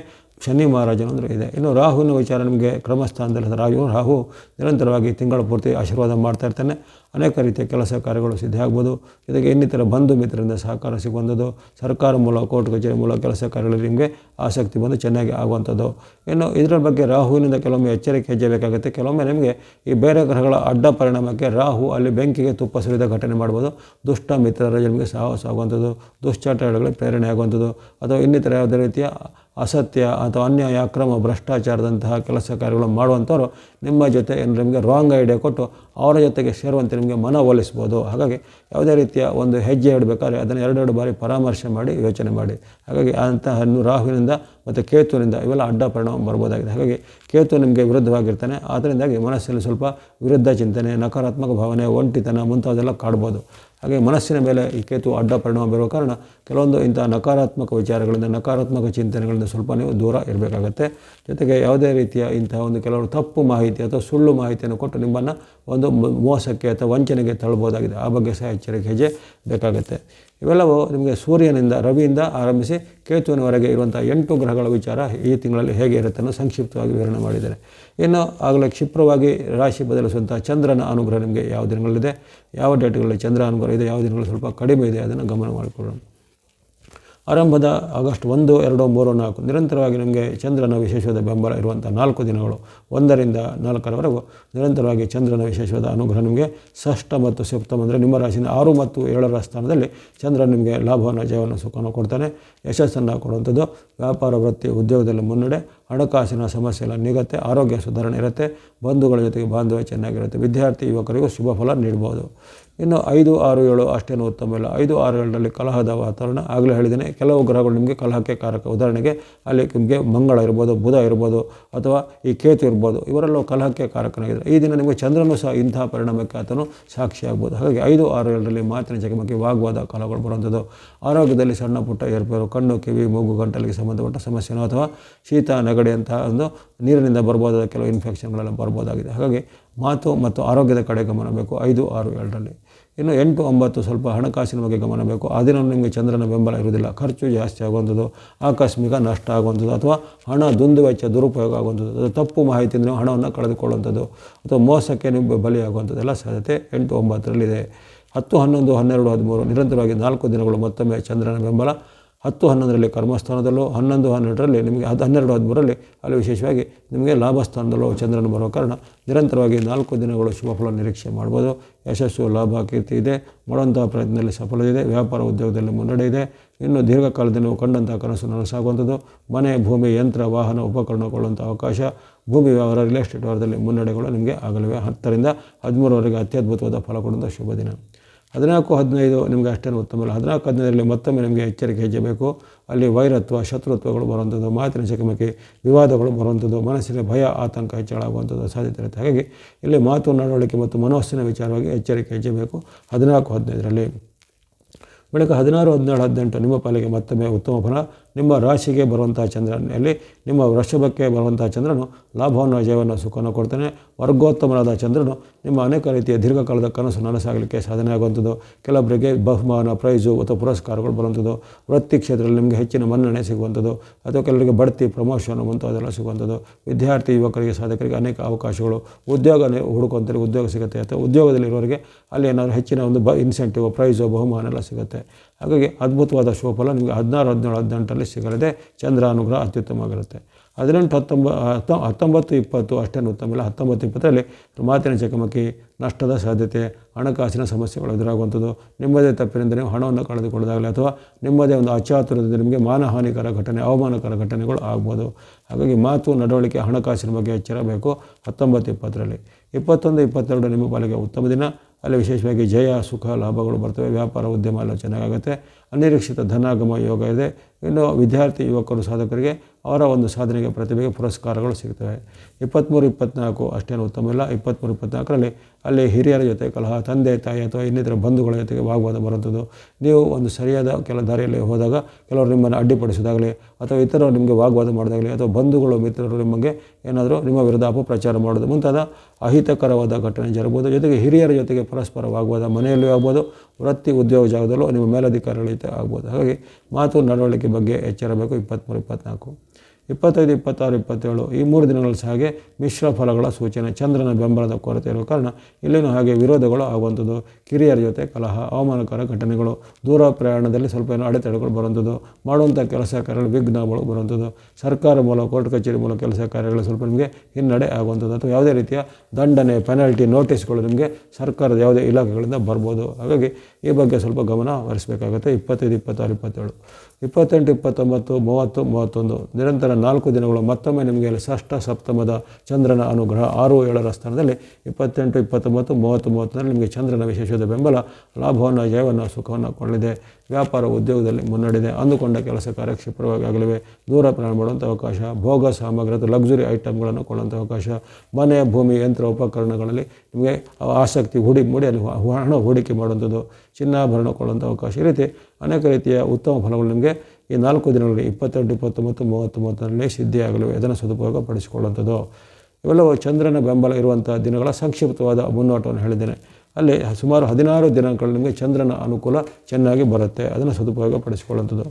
ಶನಿ ಮಹಾರಾಜನು ಅಂದರೆ ಇದೆ. ಇನ್ನು ರಾಹುವಿನ ವಿಚಾರ ನಿಮಗೆ ಕ್ರಮಸ್ಥಾನದಲ್ಲಿ ರಾಹು ರಾಹು ನಿರಂತರವಾಗಿ ತಿಂಗಳ ಪೂರ್ತಿ ಆಶೀರ್ವಾದ ಮಾಡ್ತಾ ಇರ್ತಾನೆ. ಅನೇಕ ರೀತಿಯ ಕೆಲಸ ಕಾರ್ಯಗಳು ಸಿದ್ಧ ಆಗ್ಬೋದು. ಜೊತೆಗೆ ಇನ್ನಿತರ ಬಂಧು ಮಿತ್ರರಿಂದ ಸಹಕಾರ ಸಿಗುವಂಥದ್ದು. ಸರ್ಕಾರ ಮೂಲ ಕೋರ್ಟ್ ಕಚೇರಿ ಮೂಲ ಕೆಲಸ ಕಾರ್ಯಗಳಲ್ಲಿ ನಿಮಗೆ ಆಸಕ್ತಿ ಬಂದು ಚೆನ್ನಾಗಿ ಆಗುವಂಥದ್ದು. ಇನ್ನು ಇದರ ಬಗ್ಗೆ ರಾಹುವಿನಿಂದ ಕೆಲವೊಮ್ಮೆ ಎಚ್ಚರಿಕೆ ಹೆಜ್ಜೆ ಬೇಕಾಗುತ್ತೆ ಕೆಲವೊಮ್ಮೆ ನಿಮಗೆ ಈ ಬೇರೆ ಗ್ರಹಗಳ ಅಡ್ಡ ಪರಿಣಾಮಕ್ಕೆ ರಾಹು ಅಲ್ಲಿ ಬೆಂಕಿಗೆ ತುಪ್ಪ ಸುರಿದ ಘಟನೆ ಮಾಡ್ಬೋದು. ದುಷ್ಟ ಮಿತ್ರರ ನಿಮಗೆ ಸಾಹಸ ಆಗುವಂಥದ್ದು. ದುಶ್ಚಟಗಳಿಗೆ ಪ್ರೇರಣೆ ಆಗುವಂಥದ್ದು. ಅಥವಾ ಇನ್ನಿತರ ಯಾವುದೇ ರೀತಿಯ ಅಸತ್ಯ ಅಥವಾ ಅನ್ಯಾಯ, ಅಕ್ರಮ, ಭ್ರಷ್ಟಾಚಾರದಂತಹ ಕೆಲಸ ಕಾರ್ಯಗಳು ಮಾಡುವಂಥವ್ರು ನಿಮ್ಮ ಜೊತೆ ಏನು ನಿಮಗೆ ರಾಂಗ್ ಐಡಿಯಾ ಕೊಟ್ಟು ಅವರ ಜೊತೆಗೆ ಸೇರುವಂತೆ ನಿಮಗೆ ಮನ ಒಲಿಸ್ಬೋದು. ಹಾಗಾಗಿ ಯಾವುದೇ ರೀತಿಯ ಒಂದು ಹೆಜ್ಜೆ ಇಡಬೇಕಾದ್ರೆ ಅದನ್ನು ಎರಡೆರಡು ಬಾರಿ ಪರಾಮರ್ಶೆ ಮಾಡಿ ಯೋಚನೆ ಮಾಡಿ. ಹಾಗಾಗಿ ಅಂತಹ ರಾಹುವಿನಿಂದ ಮತ್ತು ಕೇತುವಿನಿಂದ ಇವೆಲ್ಲ ಅಡ್ಡ ಪರಿಣಾಮ ಬರ್ಬೋದಾಗಿದೆ. ಹಾಗಾಗಿ ಕೇತು ನಿಮಗೆ ವಿರುದ್ಧವಾಗಿರ್ತಾನೆ. ಆದ್ದರಿಂದಾಗಿ ಮನಸ್ಸಿನಲ್ಲಿ ಸ್ವಲ್ಪ ವಿರುದ್ಧ ಚಿಂತನೆ, ನಕಾರಾತ್ಮಕ ಭಾವನೆ, ಒಂಟಿತನ ಮುಂತಾದೆಲ್ಲ ಕಾಡ್ಬೋದು. ಹಾಗೆ ಮನಸ್ಸಿನ ಮೇಲೆ ಈ ಕೇತು ಅಡ್ಡ ಪರಿಣಾಮ ಬೀರುವ ಕಾರಣ ಕೆಲವೊಂದು ಇಂಥ ನಕಾರಾತ್ಮಕ ವಿಚಾರಗಳಿಂದ, ನಕಾರಾತ್ಮಕ ಚಿಂತನೆಗಳಿಂದ ಸ್ವಲ್ಪ ನೀವು ದೂರ ಇರಬೇಕಾಗತ್ತೆ. ಜೊತೆಗೆ ಯಾವುದೇ ರೀತಿಯ ಇಂತಹ ಒಂದು ಕೆಲವರು ತಪ್ಪು ಮಾಹಿತಿ ಅಥವಾ ಸುಳ್ಳು ಮಾಹಿತಿಯನ್ನು ಕೊಟ್ಟು ನಿಮ್ಮನ್ನು ಒಂದು ಮೋಸಕ್ಕೆ ಅಥವಾ ವಂಚನೆಗೆ ತಳ್ಬೋದಾಗಿದೆ. ಆ ಬಗ್ಗೆ ಸಹ ಎಚ್ಚರಿಕೆ ಹೆಜ್ಜೆ ಬೇಕಾಗುತ್ತೆ. ಇವೆಲ್ಲವೂ ನಿಮಗೆ ಸೂರ್ಯನಿಂದ, ರವಿಯಿಂದ ಆರಂಭಿಸಿ ಕೇತುವಿನವರೆಗೆ ಇರುವಂಥ ಎಂಟು ಗ್ರಹಗಳ ವಿಚಾರ ಈ ತಿಂಗಳಲ್ಲಿ ಹೇಗೆ ಇರುತ್ತೆ ಅನ್ನೋ ಸಂಕ್ಷಿಪ್ತವಾಗಿ ವಿವರಣೆ ಮಾಡಿದ್ದಾರೆ. ಇನ್ನು ಆಗಲೇ ಕ್ಷಿಪ್ರವಾಗಿ ರಾಶಿ ಬದಲಿಸುವಂಥ ಚಂದ್ರನ ಅನುಗ್ರಹ ನಿಮಗೆ ಯಾವ ದಿನಗಳಲ್ಲಿದೆ, ಯಾವ ಡೇಟ್ಗಳಲ್ಲಿ ಚಂದ್ರ ಅನುಗ್ರಹ ಇದೆ, ಯಾವ ದಿನಗಳು ಸ್ವಲ್ಪ ಕಡಿಮೆ ಇದೆ, ಅದನ್ನು ಗಮನ ಮಾಡಿಕೊಳ್ಳೋಣ. ಆರಂಭದ ಆಗಸ್ಟ್ ಒಂದು, ಎರಡು, ಮೂರು, ನಾಲ್ಕು ನಿರಂತರವಾಗಿ ನಮಗೆ ಚಂದ್ರನ ವಿಶೇಷವಾದ ಬೆಂಬಲ ಇರುವಂಥ ನಾಲ್ಕು ದಿನಗಳು ಒಂದರಿಂದ ನಾಲ್ಕರವರೆಗೂ ನಿರಂತರವಾಗಿ ಚಂದ್ರನ ವಿಶೇಷವಾದ ಅನುಗ್ರಹ ನಿಮಗೆ ಷಷ್ಠ ಮತ್ತು ಸಪ್ತಮ ಅಂದರೆ ನಿಮ್ಮ ರಾಶಿನ ಆರು ಮತ್ತು ಏಳರ ಸ್ಥಾನದಲ್ಲಿ ಚಂದ್ರ ನಿಮಗೆ ಲಾಭವನ್ನು, ಜಯವನ್ನು, ಸುಖವನ್ನು ಕೊಡ್ತಾನೆ. ಯಶಸ್ಸನ್ನು ಕೊಡುವಂಥದ್ದು ವ್ಯಾಪಾರ, ವೃತ್ತಿ, ಉದ್ಯೋಗದಲ್ಲಿ ಮುನ್ನಡೆ, ಹಣಕಾಸಿನ ಸಮಸ್ಯೆ ಎಲ್ಲ ನಿಗತ್ತೆ, ಆರೋಗ್ಯ ಸುಧಾರಣೆ ಇರುತ್ತೆ, ಬಂಧುಗಳ ಜೊತೆಗೆ ಬಾಂಧವ್ಯ ಚೆನ್ನಾಗಿರುತ್ತೆ, ವಿದ್ಯಾರ್ಥಿ, ಯುವಕರಿಗೂ ಶುಭ ಫಲ ನೀಡ್ಬೋದು. ಇನ್ನು ಐದು, ಆರು, ಏಳು ಅಷ್ಟೇನು ಉತ್ತಮ ಇಲ್ಲ. ಐದು, ಆರು, ಏಳರಲ್ಲಿ ಕಲಹದ ವಾತಾವರಣ. ಆಗಲೇ ಹೇಳಿದ್ದೇನೆ, ಕೆಲವು ಗ್ರಹಗಳು ನಿಮಗೆ ಕಲಹಕ್ಕೆ ಕಾರಕ. ಉದಾಹರಣೆಗೆ ಅಲ್ಲಿ ನಿಮಗೆ ಮಂಗಳ ಇರ್ಬೋದು, ಬುಧ ಇರ್ಬೋದು, ಅಥವಾ ಈ ಕೇತು ಇರ್ಬೋದು ಇವರೆಲ್ಲ ಕಲಹಕ್ಕೆ ಕಾರಕನಾಗಿದ್ದಾರೆ ಈ ದಿನ ನಿಮಗೆ ಚಂದ್ರನು ಸಹ ಇಂಥ ಪರಿಣಾಮಕ್ಕೆ ಆತನು ಸಾಕ್ಷಿಯಾಗ್ಬೋದು ಹಾಗಾಗಿ ಐದು, ಆರು, ಏಳರಲ್ಲಿ ಮಾತಿನ ಚಕಮಕಿ ವಾಗ್ವಾದ ಕಲಹಗಳು ಬರುವಂಥದ್ದು. ಆರೋಗ್ಯದಲ್ಲಿ ಸಣ್ಣ ಪುಟ್ಟ ಏರ್ಪೇರು, ಕಣ್ಣು, ಕಿವಿ, ಮೂಗು, ಗಂಟಲಿಗೆ ಸಂಬಂಧಪಟ್ಟ ಸಮಸ್ಯೆನೋ ಅಥವಾ ಶೀತ, ನೆಗಡಿ ಅಂತಹ ಒಂದು ನೀರಿನಿಂದ ಬರ್ಬೋದಾದ ಕೆಲವು ಇನ್ಫೆಕ್ಷನ್ಗಳೆಲ್ಲ ಬರ್ಬೋದಾಗಿದೆ ಹಾಗಾಗಿ ಮಾತು ಮತ್ತು ಆರೋಗ್ಯದ ಕಡೆ ಗಮನ ಬೇಕು. ಐದು, ಆರು, ಏಳರಲ್ಲಿ. ಇನ್ನು ಎಂಟು ಒಂಬತ್ತು ಸ್ವಲ್ಪ ಹಣಕಾಸಿನ ಬಗ್ಗೆ ಗಮನ ಬೇಕು. ಆ ದಿನ ನಿಮಗೆ ಚಂದ್ರನ ಬೆಂಬಲ ಇರುವುದಿಲ್ಲ. ಖರ್ಚು ಜಾಸ್ತಿ ಆಗುವಂಥದ್ದು, ಆಕಸ್ಮಿಕ ನಷ್ಟ ಆಗುವಂಥದ್ದು ಅಥವಾ ಹಣ ದುಂದುವೆಚ್ಚ ದುರುಪಯೋಗ ಆಗುವಂಥದ್ದು. ಅದು ತಪ್ಪು ಮಾಹಿತಿಯಿಂದ ನೀವು ಹಣವನ್ನು ಕಳೆದುಕೊಳ್ಳುವಂಥದ್ದು ಅಥವಾ ಮೋಸಕ್ಕೆ ನೀವು ಬಲಿಯಾಗುವಂಥದ್ದು ಎಲ್ಲ ಸಾಧ್ಯತೆ ಎಂಟು ಒಂಬತ್ತರಲ್ಲಿದೆ. ಹತ್ತು, ಹನ್ನೊಂದು, ಹನ್ನೆರಡು, ಹದಿಮೂರು ನಿರಂತರವಾಗಿ ನಾಲ್ಕು ದಿನಗಳು ಮತ್ತೊಮ್ಮೆ ಚಂದ್ರನ ಬೆಂಬಲ. ಹತ್ತು ಹನ್ನೊಂದರಲ್ಲಿ ಕರ್ಮಸ್ಥಾನದಲ್ಲೋ, ಹನ್ನೊಂದು ಹನ್ನೆರಡರಲ್ಲಿ ನಿಮಗೆ ಅದು ಹನ್ನೆರಡು ಹದಿಮೂರರಲ್ಲಿ ಅಲ್ಲಿ ವಿಶೇಷವಾಗಿ ನಿಮಗೆ ಲಾಭಸ್ಥಾನದಲ್ಲೋ ಚಂದ್ರನ ಬರುವ ಕಾರಣ ನಿರಂತರವಾಗಿ ನಾಲ್ಕು ದಿನಗಳು ಶುಭ ಫಲ ನಿರೀಕ್ಷೆ ಮಾಡ್ಬೋದು. ಯಶಸ್ಸು, ಲಾಭ, ಕೀರ್ತಿ ಇದೆ. ಮಾಡುವಂಥ ಪ್ರಯತ್ನದಲ್ಲಿ ಸಫಲ ಇದೆ. ವ್ಯಾಪಾರ ಉದ್ಯೋಗದಲ್ಲಿ ಮುನ್ನಡೆ ಇದೆ. ಇನ್ನು ದೀರ್ಘಕಾಲದಲ್ಲಿ ನೀವು ಕಂಡಂಥ ಕನಸು ನನಸಾಗುವಂಥದ್ದು. ಮನೆ, ಭೂಮಿ, ಯಂತ್ರ, ವಾಹನ ಉಪಕರಣ ಕೊಳ್ಳುವಂಥ ಅವಕಾಶ. ಭೂಮಿ ವ್ಯವಹಾರ ರಿಯಲ್ ಎಸ್ಟೇಟ್ ವ್ಯವಹಾರದಲ್ಲಿ ಮುನ್ನಡೆಗಳು ನಿಮಗೆ ಆಗಲಿವೆ. ಹತ್ತರಿಂದ ಹದಿಮೂರವರೆಗೆ ಅತ್ಯದ್ಭುತವಾದ ಫಲ ಕೊಡುವಂಥ ಶುಭ ದಿನ. ಹದಿನಾಲ್ಕು, ಹದಿನೈದು ನಿಮಗೆ ಅಷ್ಟೇನು ಉತ್ತಮ. ಇಲ್ಲ ಹದಿನಾಲ್ಕು, ಹದಿನೈದರಲ್ಲಿ ಮತ್ತೊಮ್ಮೆ ನಿಮಗೆ ಎಚ್ಚರಿಕೆ ಹೆಜ್ಜೆ ಬೇಕು ಅಲ್ಲಿ ವೈರತ್ವ, ಶತ್ರುತ್ವಗಳು ಬರುವಂಥದ್ದು, ಮಾತಿನ ಚಕಮಕಿ, ವಿವಾದಗಳು ಬರುವಂಥದ್ದು, ಮನಸ್ಸಿನ ಭಯ, ಆತಂಕ ಹೆಚ್ಚಳಾಗುವಂಥದ್ದು ಸಾಧ್ಯತೆ ಇರುತ್ತೆ. ಹಾಗಾಗಿ ಇಲ್ಲಿ ಮಾತು, ನಡವಳಿಕೆ ಮತ್ತು ಮನಸ್ಸಿನ ವಿಚಾರವಾಗಿ ಎಚ್ಚರಿಕೆ ಹೆಜ್ಜೆ ಬೇಕು ಹದಿನಾಲ್ಕು, ಹದಿನೈದರಲ್ಲಿ. ಬೆಳಗ್ಗೆ ಹದಿನಾರು, ಹದಿನೇಳು, ಹದಿನೆಂಟು ನಿಮ್ಮ ಪಾಲಿಗೆ ಮತ್ತೊಮ್ಮೆ ಉತ್ತಮ ಫಲ. ನಿಮ್ಮ ರಾಶಿಗೆ ಬರುವಂಥ ಚಂದ್ರನಲ್ಲಿ, ನಿಮ್ಮ ವೃಷಭಕ್ಕೆ ಬರುವಂಥ ಚಂದ್ರನು ಲಾಭವನ್ನು ಜಯವನ್ನು ಸುಖವನ್ನು ಕೊಡ್ತಾನೆ. ವರ್ಗೋತ್ತಮನಾದ ಚಂದ್ರನು ನಿಮ್ಮ ಅನೇಕ ರೀತಿಯ ದೀರ್ಘಕಾಲದ ಕನಸು ನನಸಾಗಲಿಕ್ಕೆ ಸಾಧನೆ ಆಗುವಂಥದ್ದು. ಕೆಲವೊಬ್ಬರಿಗೆ ಬಹುಮಾನ, ಪ್ರೈಜು ಅಥವಾ ಪುರಸ್ಕಾರಗಳು ಬರುವಂಥದ್ದು. ವೃತ್ತಿ ಕ್ಷೇತ್ರದಲ್ಲಿ ನಿಮಗೆ ಹೆಚ್ಚಿನ ಮನ್ನಣೆ ಸಿಗುವಂಥದ್ದು. ಅಥವಾ ಕೆಲವರಿಗೆ ಬಡ್ತಿ, ಪ್ರಮೋಷನ್ ಮುಂತಾದೆಲ್ಲ ಸಿಗುವಂಥದ್ದು. ವಿದ್ಯಾರ್ಥಿ, ಯುವಕರಿಗೆ, ಸಾಧಕರಿಗೆ ಅನೇಕ ಅವಕಾಶಗಳು. ಉದ್ಯೋಗ ಹುಡುಕುವಂಥವ್ರಿಗೆ ಉದ್ಯೋಗ ಸಿಗುತ್ತೆ. ಅಥವಾ ಉದ್ಯೋಗದಲ್ಲಿರೋರಿಗೆ ಅಲ್ಲಿ ಏನಾದರೂ ಹೆಚ್ಚಿನ ಒಂದು ಬ ಇನ್ಸೆಂಟಿವ್ ಪ್ರೈಸು ಬಹುಮಾನ ಎಲ್ಲ ಸಿಗುತ್ತೆ. ಹಾಗಾಗಿ ಅದ್ಭುತವಾದ ಶುಭಫಲ ನಿಮಗೆ ಹದಿನಾರು, ಹದಿನೇಳು, ಹದಿನೆಂಟರಲ್ಲಿ ಸಿಗಲಿದೆ. ಚಂದ್ರ ಅನುಗ್ರಹ ಅತ್ಯುತ್ತಮವಾಗಿರುತ್ತೆ. ಹದಿನೆಂಟು, ಹತ್ತೊಂಬ, ಹತ್ತೊ, ಹತ್ತೊಂಬತ್ತು, ಇಪ್ಪತ್ತು ಅಷ್ಟೇನು ಉತ್ತಮ ಇಲ್ಲ ಹತ್ತೊಂಬತ್ತು, ಇಪ್ಪತ್ತರಲ್ಲಿ ಮಾತಿನ ಚಕಮಕಿ, ನಷ್ಟದ ಸಾಧ್ಯತೆ, ಹಣಕಾಸಿನ ಸಮಸ್ಯೆಗಳು ಎದುರಾಗುವಂಥದ್ದು, ನಿಮ್ಮದೇ ತಪ್ಪಿನಿಂದ ನೀವು ಹಣವನ್ನು ಕಳೆದುಕೊಳ್ಳೋದಾಗಲಿ ಅಥವಾ ನಿಮ್ಮದೇ ಒಂದು ಅಚಾತುರದಿಂದ ನಿಮಗೆ ಮಾನಹಾನಿಕರ ಘಟನೆ, ಅವಮಾನಕರ ಘಟನೆಗಳು ಆಗ್ಬೋದು. ಹಾಗಾಗಿ ಮಾತು, ನಡವಳಿಕೆ, ಹಣಕಾಸಿನ ಬಗ್ಗೆ ಎಚ್ಚರಬೇಕು ಹತ್ತೊಂಬತ್ತು, ಇಪ್ಪತ್ತರಲ್ಲಿ. ಇಪ್ಪತ್ತೊಂದು ಇಪ್ಪತ್ತೆರಡು ನಿಮ್ಮ ಪಾಲಿಗೆ ಉತ್ತಮ ದಿನ. ಅಲ್ಲಿ ವಿಶೇಷವಾಗಿ ಜಯ, ಸುಖ, ಲಾಭಗಳು ಬರ್ತವೆ, ವ್ಯಾಪಾರ, ಉದ್ಯಮ ಎಲ್ಲ ಚೆನ್ನಾಗಾಗುತ್ತೆ. ಅನಿರೀಕ್ಷಿತ ಧನಾಗಮ ಯೋಗ ಇದೆ. ಇನ್ನು ವಿದ್ಯಾರ್ಥಿ, ಯುವಕರು, ಸಾಧಕರಿಗೆ ಅವರ ಒಂದು ಸಾಧನೆಗೆ ಪ್ರತಿಭೆಗೆ ಪುರಸ್ಕಾರಗಳು ಸಿಗ್ತವೆ. ಇಪ್ಪತ್ತ್ಮೂರು ಇಪ್ಪತ್ತ್ನಾಲ್ಕು ಅಷ್ಟೇನು ಉತ್ತಮ ಇಲ್ಲ. ಇಪ್ಪತ್ತ್ಮೂರು ಇಪ್ಪತ್ತ್ನಾಲ್ಕರಲ್ಲಿ ಅಲ್ಲಿ ಹಿರಿಯರ ಜೊತೆ ಕಲಹ, ತಂದೆ, ತಾಯಿ ಅಥವಾ ಇನ್ನಿತರ ಬಂಧುಗಳ ಜೊತೆಗೆ ವಾಗ್ವಾದ ಬರುವಂಥದ್ದು. ನೀವು ಒಂದು ಸರಿಯಾದ ಕೆಲ ದಾರಿಯಲ್ಲಿ ಹೋದಾಗ ಕೆಲವರು ನಿಮ್ಮನ್ನು ಅಡ್ಡಿಪಡಿಸೋದಾಗಲಿ ಅಥವಾ ಇತರರು ನಿಮಗೆ ವಾಗ್ವಾದ ಮಾಡೋದಾಗಲಿ ಅಥವಾ ಬಂಧುಗಳು, ಮಿತ್ರರು ನಿಮಗೆ ಏನಾದರೂ ನಿಮ್ಮ ವಿರುದ್ಧ ಅಪಪ್ರಚಾರ ಮಾಡೋದು ಮುಂತಾದ ಅಹಿತಕರವಾದ ಘಟನೆ ಜರಬಹುದು ಜೊತೆಗೆ ಹಿರಿಯರ ಜೊತೆಗೆ ಪರಸ್ಪರ ವಾಗ್ವಾದ ಮನೆಯಲ್ಲೂ ಆಗ್ಬೋದು. ವೃತ್ತಿ ಉದ್ಯೋಗ ಜಾಗದಲ್ಲೂ ನಿಮ್ಮ ಮೇಲಧಿಕಾರಿಗಳ ಜೊತೆ ಆಗ್ಬೋದು. ಹಾಗಾಗಿ ಮಾತು ನಡವಳಿಕೆ ಬಗ್ಗೆ ಎಚ್ಚರಬೇಕು ಇಪ್ಪತ್ತ್ಮೂರು ಇಪ್ಪತ್ತ್ನಾಲ್ಕು ಇಪ್ಪತ್ತೈದು, ಇಪ್ಪತ್ತಾರು, ಇಪ್ಪತ್ತೇಳು ಈ ಮೂರು ದಿನಗಳಲ್ಲಿ ಸಹ ಹಾಗೆ ಮಿಶ್ರ ಫಲಗಳ ಸೂಚನೆ, ಚಂದ್ರನ ಬೆಂಬಲದ ಕೊರತೆ ಇರುವ ಕಾರಣ ಇಲ್ಲಿನೂ ಹಾಗೆ ವಿರೋಧಗಳು ಆಗುವಂಥದ್ದು. ಕಿರಿಯರ ಜೊತೆ ಕಲಹ, ಅವಮಾನಕರ ಘಟನೆಗಳು, ದೂರ ಪ್ರಯಾಣದಲ್ಲಿ ಸ್ವಲ್ಪ ಏನೋ ಅಡೆತಡೆಗಳು ಬರುವಂಥದ್ದು, ಮಾಡುವಂಥ ಕೆಲಸ ಕಾರ್ಯಗಳು ವಿಘ್ನಗಳು ಬರುವಂಥದ್ದು. ಸರ್ಕಾರ ಮೂಲಕ, ಕೋರ್ಟ್ ಕಚೇರಿ ಮೂಲಕ ಕೆಲಸ ಕಾರ್ಯಗಳು ಸ್ವಲ್ಪ ನಿಮಗೆ ಹಿನ್ನಡೆ ಆಗುವಂಥದ್ದು. ಅಥವಾ ಯಾವುದೇ ರೀತಿಯ ದಂಡನೆ ಪೆನಾಲ್ಟಿ ನೋಟಿಸ್ಗಳು ನಿಮಗೆ ಸರ್ಕಾರದ ಯಾವುದೇ ಇಲಾಖೆಗಳಿಂದ ಬರ್ಬೋದು. ಹಾಗಾಗಿ ಈ ಬಗ್ಗೆ ಸ್ವಲ್ಪ ಗಮನ ಹರಿಸಬೇಕಾಗುತ್ತೆ. ಇಪ್ಪತ್ತೈದು, ಇಪ್ಪತ್ತಾರು, ಇಪ್ಪತ್ತೇಳು. ಇಪ್ಪತ್ತೆಂಟು, ಇಪ್ಪತ್ತೊಂಬತ್ತು, ಮೂವತ್ತು, ಮೂವತ್ತೊಂದು. ನಿರಂತರ ನಾಲ್ಕು ದಿನಗಳು ಮತ್ತೊಮ್ಮೆ ನಿಮಗೆ ಷಷ್ಠ, ಸಪ್ತಮದ ಚಂದ್ರನ ಅನುಗ್ರಹ. ಆರು, ಏಳರ ಸ್ಥಾನದಲ್ಲಿ ಇಪ್ಪತ್ತೆಂಟು, ಇಪ್ಪತ್ತೊಂಬತ್ತು, ಮೂವತ್ತು ಮೂವತ್ತೊಂದರಲ್ಲಿ ನಿಮಗೆ ಚಂದ್ರನ ವಿಶೇಷದ ಬೆಂಬಲ, ಲಾಭವನ್ನು, ಜಯವನ್ನು, ಸುಖವನ್ನು ಕೊಳ್ಳಿದೆ ವ್ಯಾಪಾರ ಉದ್ಯೋಗದಲ್ಲಿ ಮುನ್ನಡೆದೆ ಅಂದುಕೊಂಡ ಕೆಲಸ ಕಾರ್ಯ ಕ್ಷಿಪ್ರವಾಗಿ ಆಗಲಿವೆ. ದೂರ ಪ್ರಯಾಣ ಮಾಡುವಂಥ ಅವಕಾಶ, ಭೋಗ ಸಾಮಗ್ರಿ ಅಥವಾ ಲಕ್ಸುರಿ ಐಟಮ್ಗಳನ್ನು ಕೊಡುವಂಥ ಅವಕಾಶ, ಮನೆ, ಭೂಮಿ, ಯಂತ್ರ, ಉಪಕರಣಗಳಲ್ಲಿ ನಿಮಗೆ ಆಸಕ್ತಿ ಹೂಡಿ ಮೂಡಿ ಅಲ್ಲಿ ಹಣ ಹೂಡಿಕೆ ಮಾಡುವಂಥದ್ದು, ಚಿನ್ನಾಭರಣ ಕೊಡುವಂಥ ಅವಕಾಶ. ಈ ರೀತಿ ಅನೇಕ ರೀತಿಯ ಉತ್ತಮ ಫಲಗಳು ನಿಮಗೆ ಈ ನಾಲ್ಕು ದಿನಗಳಲ್ಲಿ ಇಪ್ಪತ್ತೆಂಟು, ಇಪ್ಪತ್ತೊಂಬತ್ತು ಮೂವತ್ತು ಮೂವತ್ತರಲ್ಲಿ ಸಿದ್ಧಿಯಾಗಲಿವೆ. ಇದನ್ನು ಸದುಪಯೋಗ ಪಡಿಸಿಕೊಳ್ಳುವಂಥದ್ದು ಇವೆಲ್ಲವೂ ಚಂದ್ರನ ಬೆಂಬಲ ಇರುವಂಥ ದಿನಗಳ ಸಂಕ್ಷಿಪ್ತವಾದ ಮುನ್ನೋಟವನ್ನು ಹೇಳಿದ್ದೇನೆ. ಅಲ್ಲಿ ಸುಮಾರು ಹದಿನಾರು ದಿನಗಳು ನಿಮಗೆ ಚಂದ್ರನ ಅನುಕೂಲ ಚೆನ್ನಾಗಿ ಬರುತ್ತೆ. ಅದನ್ನು ಸದುಪಯೋಗ ಪಡಿಸಿಕೊಳ್ಳುವಂಥದ್ದು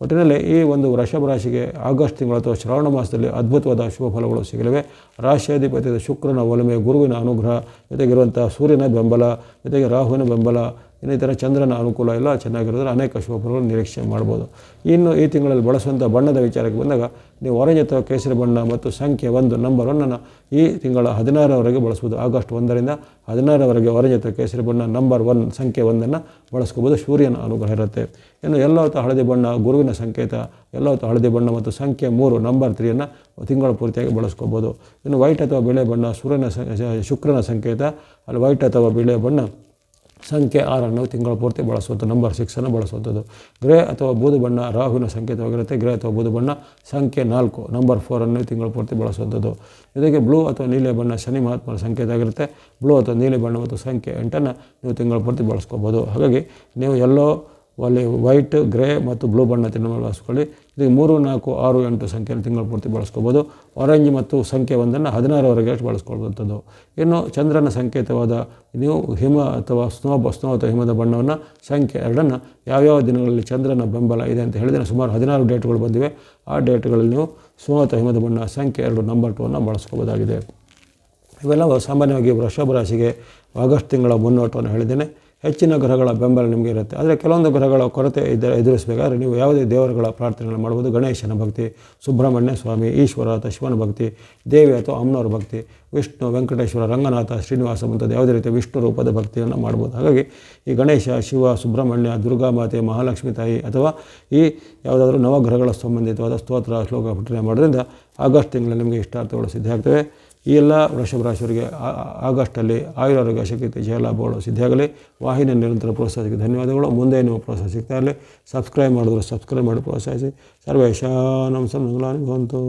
ಒಟ್ಟಿನಲ್ಲಿ ಈ ಒಂದು ವೃಷಭ ರಾಶಿಗೆ ಆಗಸ್ಟ್ ತಿಂಗಳು ಅಥವಾ ಶ್ರಾವಣ ಮಾಸದಲ್ಲಿ ಅದ್ಭುತವಾದ ಶುಭ ಫಲಗಳು ಸಿಗಲಿವೆ. ರಾಶಿಯಾಧಿಪತಿಯ ಶುಕ್ರನ ಒಲಮೆ, ಗುರುವಿನ ಅನುಗ್ರಹ ಜೊತೆಗಿರುವಂಥ ಸೂರ್ಯನ ಬೆಂಬಲ, ಜೊತೆಗೆ ರಾಹುವಿನ ಬೆಂಬಲ ಇನ್ನಿತರ ಚಂದ್ರನ ಅನುಕೂಲ ಇಲ್ಲ, ಚೆನ್ನಾಗಿರೋದ್ರೆ ಅನೇಕ ಶುಭ ಫಲಗಳು ನಿರೀಕ್ಷೆ ಮಾಡ್ಬೋದು. ಇನ್ನು ಈ ತಿಂಗಳಲ್ಲಿ ಬಳಸುವಂಥ ಬಣ್ಣದ ವಿಚಾರಕ್ಕೆ ಬಂದಾಗ ನೀವು ಆರೆಂಜ್ ಅಥವಾ ಕೇಸರಿ ಬಣ್ಣ ಮತ್ತು ಸಂಖ್ಯೆ ಒಂದು ನಂಬರ್ ಒನ್ನನ್ನು ಈ ತಿಂಗಳ ಹದಿನಾರರವರೆಗೆ ಬಳಸ್ಬೋದು. ಆಗಸ್ಟ್ ಒಂದರಿಂದ ಹದಿನಾರರವರೆಗೆ ಆರೆಂಜ್ ಅಥವಾ ಕೇಸರಿ ಬಣ್ಣ ನಂಬರ್ ಒನ್ ಸಂಖ್ಯೆ ಒಂದನ್ನು ಬಳಸ್ಕೋಬೋದು. ಸೂರ್ಯನ ಅನುಗ್ರಹ ಇರುತ್ತೆ. ಇನ್ನು ಎಲ್ಲ ಹೊತ್ತು ಹಳದಿ ಬಣ್ಣ, ಗುರುವಿನ ಸಂಕೇತ ಎಲ್ಲ ಹೊತ್ತು ಹಳದಿ ಬಣ್ಣ ಮತ್ತು ಸಂಖ್ಯೆ ಮೂರು ನಂಬರ್ ತ್ರೀಯನ್ನು ತಿಂಗಳ ಪೂರ್ತಿಯಾಗಿ ಬಳಸ್ಕೋಬೋದು. ಇನ್ನು ವೈಟ್ ಅಥವಾ ಬಿಳೆ ಬಣ್ಣ, ಸೂರ್ಯನ ಶುಕ್ರನ ಸಂಕೇತ, ಅಲ್ಲಿ ವೈಟ್ ಅಥವಾ ಬಿಳೆ ಬಣ್ಣ ಸಂಖ್ಯೆ ಆರನ್ನು ತಿಂಗಳ ಪೂರ್ತಿ ಬಳಸುವಂಥ ನಂಬರ್ ಸಿಕ್ಸನ್ನು ಬಳಸುವಂಥದ್ದು. ಗ್ರೇ ಅಥವಾ ಬೂದು ಬಣ್ಣ ರಾಹುವಿನ ಸಂಕೇತವಾಗಿರುತ್ತೆ ಗ್ರೇ ಅಥವಾ ಬೂದು ಬಣ್ಣ ಸಂಖ್ಯೆ ನಾಲ್ಕು ನಂಬರ್ ಫೋರನ್ನು ತಿಂಗಳ ಪೂರ್ತಿ ಬಳಸುವಂಥದ್ದು. ಇದಕ್ಕೆ ಬ್ಲೂ ಅಥವಾ ನೀಲಿ ಬಣ್ಣ ಶನಿ ಮಹಾತ್ಮನ ಸಂಕೇತ ಆಗಿರುತ್ತೆ. ಬ್ಲೂ ಅಥವಾ ನೀಲಿ ಬಣ್ಣ ಮತ್ತು ಸಂಖ್ಯೆ ಎಂಟನ್ನು ನೀವು ತಿಂಗಳ ಪೂರ್ತಿ ಬಳಸ್ಕೋಬೋದು. ಹಾಗಾಗಿ ನೀವು ಎಲ್ಲೋ ಅಲ್ಲಿ ವೈಟ್ ಗ್ರೇ ಮತ್ತು ಬ್ಲೂ ಬಣ್ಣ ತಿನ್ನಲು ಬಳಸ್ಕೊಳ್ಳಿ. ಇದು ಮೂರು, ನಾಲ್ಕು, ಆರು, ಎಂಟು ಸಂಖ್ಯೆಯನ್ನು ತಿಂಗಳ ಪೂರ್ತಿ ಬಳಸ್ಕೋಬೋದು. ಆರೆಂಜ್ ಮತ್ತು ಸಂಖ್ಯೆ ಒಂದನ್ನು ಹದಿನಾರವರೆಗೆ ಅಷ್ಟು ಬಳಸ್ಕೊಳ್ಬಂಥದ್ದು. ಇನ್ನು ಚಂದ್ರನ ಸಂಕೇತವಾದ ನೀವು ಹಿಮ ಅಥವಾ ಸ್ನೋ ಸ್ನೋ ಅಥವಾ ಹಿಮದ ಬಣ್ಣವನ್ನು ಸಂಖ್ಯೆ ಎರಡನ್ನು ಯಾವ್ಯಾವ ದಿನಗಳಲ್ಲಿ ಚಂದ್ರನ ಬೆಂಬಲ ಇದೆ ಅಂತ ಹೇಳಿದರೆ ಸುಮಾರು ಹದಿನಾರು ಡೇಟ್ಗಳು ಬಂದಿವೆ. ಆ ಡೇಟ್ಗಳಲ್ಲಿ ನೀವು ಸ್ನೋ ಅಥವಾ ಹಿಮದ ಬಣ್ಣ ಸಂಖ್ಯೆ ಎರಡು ನಂಬರ್ ಅನ್ನು ಬಳಸ್ಕೋಬೋದಾಗಿದೆ. ಇವೆಲ್ಲವೂ ಸಾಮಾನ್ಯವಾಗಿ ವೃಷಭ ರಾಶಿಗೆ ಆಗಸ್ಟ್ ತಿಂಗಳ ಮುನ್ನೋಟವನ್ನು ಹೇಳಿದ್ದೇನೆ. ಹೆಚ್ಚಿನ ಗ್ರಹಗಳ ಬೆಂಬಲ ನಿಮಗೆ ಇರುತ್ತೆ. ಆದರೆ ಕೆಲವೊಂದು ಗ್ರಹಗಳ ಕೊರತೆ ಇದ್ದರೆ ಎದುರಿಸಬೇಕಾದ್ರೆ ನೀವು ಯಾವುದೇ ದೇವರುಗಳ ಪ್ರಾರ್ಥನೆಗಳನ್ನು ಮಾಡ್ಬೋದು. ಗಣೇಶನ ಭಕ್ತಿ, ಸುಬ್ರಹ್ಮಣ್ಯ ಸ್ವಾಮಿ, ಈಶ್ವರ ಅಥವಾ ಶಿವನ ಭಕ್ತಿ, ದೇವಿ ಅಥವಾ ಅಮ್ಮನವರ ಭಕ್ತಿ, ವಿಷ್ಣು, ವೆಂಕಟೇಶ್ವರ, ರಂಗನಾಥ, ಶ್ರೀನಿವಾಸ ಮುಂತಾದ ಯಾವುದೇ ರೀತಿಯ ವಿಷ್ಣು ರೂಪದ ಭಕ್ತಿಯನ್ನು ಮಾಡ್ಬೋದು. ಹಾಗಾಗಿ ಈ ಗಣೇಶ, ಶಿವ, ಸುಬ್ರಹ್ಮಣ್ಯ, ದುರ್ಗಾ ಮಾತೆ, ಮಹಾಲಕ್ಷ್ಮಿ ತಾಯಿ ಅಥವಾ ಈ ಯಾವುದಾದ್ರೂ ನವಗ್ರಹಗಳ ಸಂಬಂಧಿತವಾದ ಸ್ತೋತ್ರ, ಶ್ಲೋಕ ಪಠನೆ ಮಾಡೋದ್ರಿಂದ ಆಗಸ್ಟ್ ತಿಂಗಳಲ್ಲಿ ನಿಮಗೆ ಇಷ್ಟಾರ್ಥಗಳು ಸಿದ್ಧಿಯಾಗ್ತವೆ ಈ ಎಲ್ಲ ವೃಷಭ ರಾಶಿಯವರಿಗೆ ಆಗಸ್ಟಲ್ಲಿ ಆಯುರಾರೋಗ್ಯ, ಶಕ್ತಿ ಜಯ ಲಾಭಗಳು ಸಿದ್ಧಿಯಾಗಲಿ ವಾಹಿನಿಯ ನಿರಂತರ ಪ್ರೋತ್ಸಾಹಕ್ಕೆ ಧನ್ಯವಾದಗಳು. ಮುಂದೆ ನೀವು ಪ್ರೋತ್ಸಾಹ ಸಿಗ್ತಾ ಇರಲಿ. ಸಬ್ಸ್ಕ್ರೈಬ್ ಮಾಡಿದ್ರು ಸಬ್ಸ್ಕ್ರೈಬ್ ಮಾಡಿ ಪ್ರೋತ್ಸಾಹಿಸಿ. ಸರ್ವೇಶಾನಂ ಸಂಗಲಾನಿ ಭವಂತು.